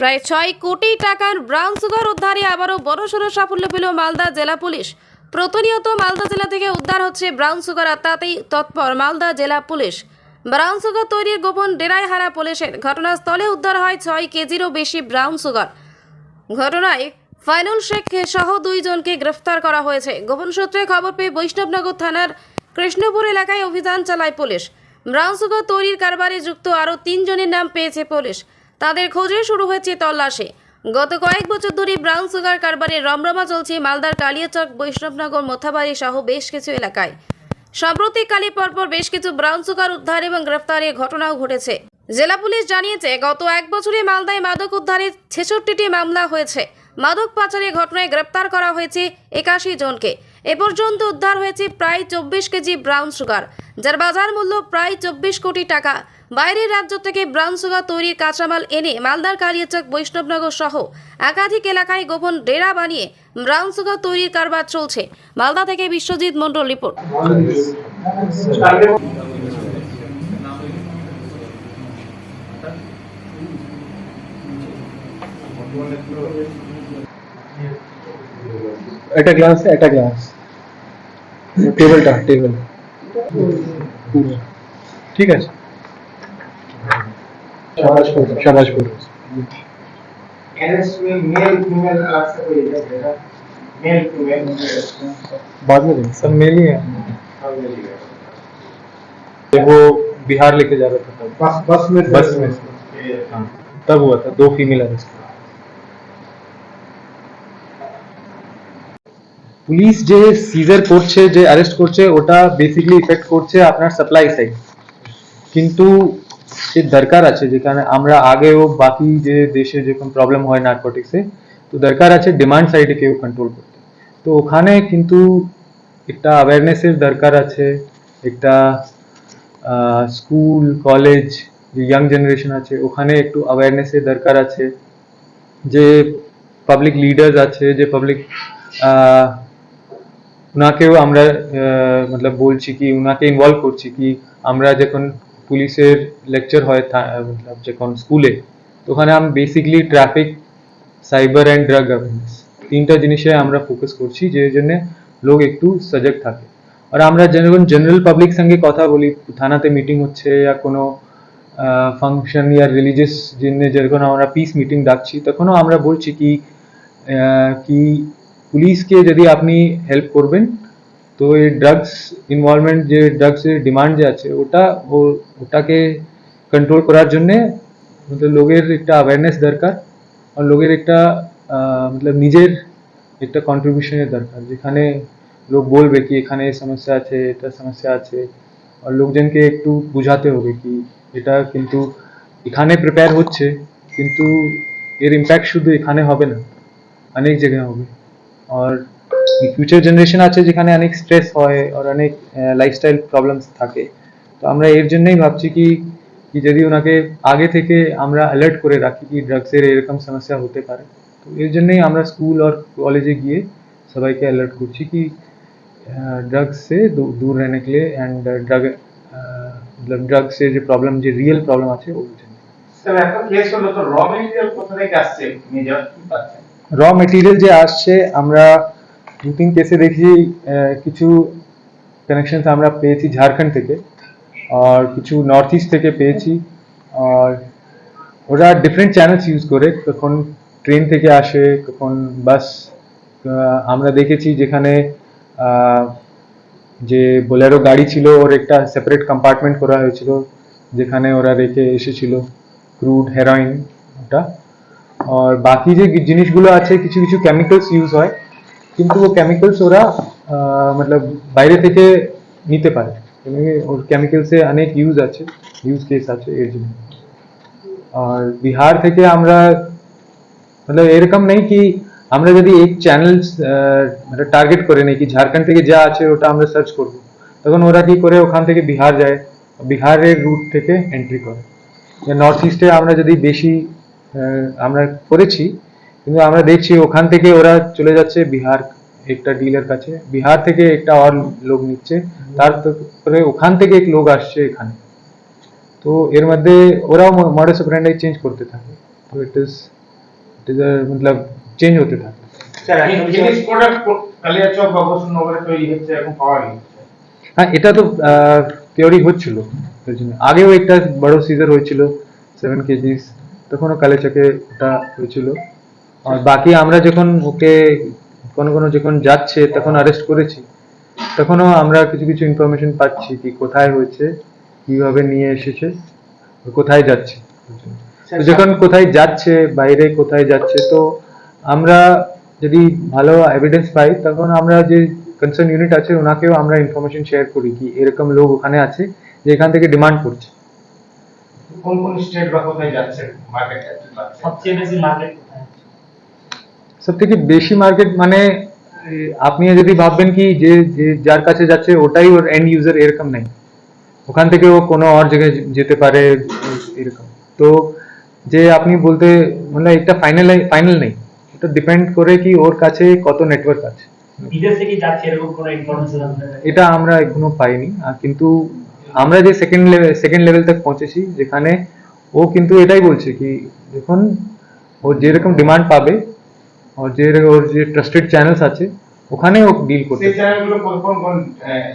প্রায় ছয় কোটি টাকার ব্রাউন সুগার উদ্ধারে আবারও বড়সড় সাফল্য পেল মালদা জেলা পুলিশ। প্রতিনিয়ত মালদা জেলা থেকে উদ্ধার হচ্ছে ব্রাউন সুগার আর তাতেই তৎপর মালদা জেলা পুলিশ। ব্রাউন সুগার তৈরির গোপন ডেরায় হারা পুলিশের ঘটনাস্থলে উদ্ধার হয় ছয় কেজিরও বেশি ব্রাউন সুগার ঘটনায় ফাইনুল শেখ সহ দুইজনকে গ্রেফতার করা হয়েছে। গোপন সূত্রে খবর পেয়ে বৈষ্ণবনগর থানার কৃষ্ণপুর এলাকায় অভিযান চালায় পুলিশ। ব্রাউন সুগার তৈরির কারবারে যুক্ত আরও তিনজনের নাম পেয়েছে পুলিশ। তাদের খোঁজে শুরু হয়েছে তল্লাশি। গত কয়েক বছর ধরে ব্রাউন সুগার কারবারে রমরমা চলছে, মালদার কালিয়াচক, বৈষ্ণবনগর, মোথাবাড়ি সহ বেশ কিছু এলাকায়। সম্প্রতি কালী পরপর বেশ কিছু ব্রাউন সুগার উদ্ধার এবং গ্রেফতারের ঘটনাও ঘটেছে। জেলা পুলিশ জানিয়েছে, গত এক বছরে মালদায় মাদক উদ্ধারে ছেষট্টিটি মামলা হয়েছে। মাদক পাচারের ঘটনায় গ্রেপ্তার করা হয়েছে একাশি জনকে। এ পর্যন্ত উদ্ধার হয়েছে প্রায় চব্বিশ কেজি ব্রাউন সুগার, যার বাজার মূল্য প্রায় চব্বিশ কোটি টাকা। বাইরের রাজ্য থেকে ব্রাউন সুগার তৈরির কাঁচামাল এনে মালদার কালিয়াচক, বৈষ্ণবনগর সহ একাধিক এলাকায় গোপন ডেরা বানিয়ে ব্রাউন সুগার তৈরির কারবার চলছে। মালদা থেকে বিশ্বজিৎ মণ্ডল রিপোর্ট। একটা গ্লাস একটা গ্লাস টেবিলটা টেবিল ঠিক আছে। शाबाश करो शाबाश करो एनएस में मेल फीमेल अलग से कोई है बेटा मेल फीमेल बाद में देंगे सब मेल ही है वो बिहार लेके जा रहा था तब बस बस में बस में से। हाँ, तब हुआ था दो फीमेल अरेस्ट পুলিশ যে সিজার করছে যে অ্যারেস্ট করছে ওটা বেসিক্যালি ইফেক্ট করছে আপনার সাপ্লাই সাইড কিন্তু যে দরকার আছে যেখানে আমরা আগেও বাকি যে দেশে যেরকম প্রবলেম হয় নার্কোটিক্সে তো দরকার আছে ডিমান্ড সাইডে কেউ কন্ট্রোল করতে। তো ওখানে কিন্তু একটা অ্যাওয়ারনেসের দরকার আছে, একটা স্কুল কলেজ যে ইয়াং জেনারেশন আছে, ওখানে একটু অ্যাওয়ারনেসের দরকার আছে। যে পাবলিক লিডার্স আছে, যে পাবলিক ওনাকেও আমরা মতলব বলছি কি ওনাকে ইনভলভ করছি কি, আমরা যখন পুলিশের লেকচার হয় যখন স্কুলে তো ওখানে আমি basically traffic cyber and drug awareness তিনটা জিনিসে আমরা ফোকাস করছি, যে জন্য লোক একটু সজাগ থাকে। আর আমরা যখন জেনারেল পাবলিক সঙ্গে কথা বলি, থানাতে মিটিং হচ্ছে বা কোনো ফাংশন या রিলিজিয়াস জন্য যখন আমরা পিস মিটিং ডাকছি, তখনও আমরা বলছি কি কি পুলিশকে যদি আপনি হেল্প করবেন তো এই ড্রাগস ইনভলভমেন্ট যে ড্রাগসের ডিমান্ড যে আছে ওটা ও- ওটাকে কন্ট্রোল করার জন্যে মতলব লোকের একটা অ্যাওয়ারনেস দরকার আর লোকের একটা আহ, মতলব নিজের একটা কন্ট্রিবিউশনের দরকার যেখানে লোক বলবে কি এখানে এই সমস্যা আছে এটা সমস্যা আছে আর লোকজনকে একটু বোঝাতে হবে কি এটা কিন্তু এখানে প্রিপেয়ার হচ্ছে কিন্তু এর ইম্প্যাক্ট শুধু এখানে হবে না অনেক জায়গায় হবে আর ফিউচার জেনারেশন আছে যেখানে অনেক স্ট্রেস হয় আর অনেক লাইফস্টাইল প্রবলেমস থাকে তো আমরা এর জন্যই ভাবছি কি কি যদি ওনাকে আগে থেকে আমরা অ্যালার্ট করে রাখি কি ড্রাগসের এরকম সমস্যা হতে পারে তো এর জন্যই আমরা স্কুল আর কলেজে গিয়ে সবাইকে অ্যালার্ট করছি কি ड्रग्स से दू- दूर रहने के लिए एंड ड्रग मतलब ड्रग से जो प्रॉब्लम जो रियल प्रॉब्लम আছে ওর জন্য স্যার একটা কেস হলো তো র মেটেরিয়াল কোথা থেকে আসছে মেজর কি পাচ্ছেন র মেটেরিয়াল যে আসছে আমরা তিন কেসে দেখি আহ, কিছু কানেকশনস আমরা পেয়েছি ঝাড়খণ্ড থেকে আর কিছু নর্থ ইস্ট থেকে পেয়েছি আর ওরা ডিফারেন্ট চ্যানেলস ইউজ করে কখন ট্রেন থেকে আসে কখন বাস আমরা দেখেছি যেখানে যে বোলেরো গাড়ি ছিল ওর একটা সেপারেট কম্পার্টমেন্ট করা হয়েছিল যেখানে ওরা রেখে এসেছিল ক্রুড হেরোইন ওটা। আর বাকি যে জিনিসগুলো আছে কিছু কিছু কেমিক্যালস ইউজ হয়। কিন্তু ও কেমিক্যালস ওরা মতলব বাইরে থেকে নিতে পারে ওর কেমিক্যালসে অনেক ইউজ আছে ইউজ কেস আছে এর জন্য আর বিহার থেকে আমরা মতলব এরকম নেই কি আমরা যদি এক চ্যানেল মানে টার্গেট করে নেই কি ঝাড়খণ্ড থেকে যা আছে ওটা আমরা সার্চ করব তখন ওরা কি করে ওখান থেকে বিহার যায় বিহারের রুট থেকে এন্ট্রি করে নর্থ ইস্টে আমরা যদি বেশি আমরা করেছি কিন্তু আমরা দেখছি ওখান থেকে ওরা চলে যাচ্ছে বিহার একটা ডিলের কাছে। বিহার থেকে একটা আর লোক নিচ্ছে। তারপরে ওখান থেকে এক লোক আসছে এখানে। তো এর মধ্যে ওরাও মডেস অপারেন্ডাই চেঞ্জ করতে থাকে। তো ইট ইজ ইট ইজ মতলব চেঞ্জ হতে থাকে। হ্যাঁ এটা তো থিওরি হচ্ছিল। আগেও একটা বড় সিজার হয়েছিল সেভেন কেজিস তখনও কালেচাকে ওটা হয়েছিল। আর বাকি আমরা যখন ওকে কোনো কোনো যখন যাচ্ছে তখন অ্যারেস্ট করেছি। তখনও আমরা কিছু কিছু ইনফরমেশন পাচ্ছি কি কোথায় হয়েছে কীভাবে নিয়ে এসেছে কোথায় যাচ্ছে। যখন কোথায় যাচ্ছে বাইরে কোথায় যাচ্ছে তো আমরা যদি ভালো এভিডেন্স পাই তখন আমরা যে কনসার্ন ইউনিট আছে ওনাকেও আমরা ইনফরমেশন শেয়ার করি কি এরকম লোক ওখানে আছে যে এখান থেকে ডিমান্ড করছে। কোন কোন স্টেট বা কোথায় যাচ্ছে মার্কেট সবচেয়ে বেশি মার্কেট সব থেকে বেশি মার্কেট মানে আপনি যদি ভাববেন কি যে যার কাছে যাচ্ছে ওটাই ওর এন্ড ইউজার এরকম নাই। ওখান থেকে ও কোনো আর জায়গায় যেতে পারে এরকম। তো যে আপনি বলতে মানে একটা ফাইনাল ফাইনাল নেই। এটা ডিপেন্ড করে কি ওর কাছে কত নেটওয়ার্ক আছে? এটা আমরা এখনও পাইনি। আর কিন্তু আমরা যে সেকেন্ড লেভেল সেকেন্ড লেভেল তক পৌঁছেছি যেখানে ও কিন্তু এটাই বলছে কি যখন ও যেরকম ডিমান্ড পাবে যে ওর যে ট্রাস্টেড চ্যানেলস আছে ওখানে ও ডিল করতে সেই চ্যানেলগুলো কোন কোন কোন আহ,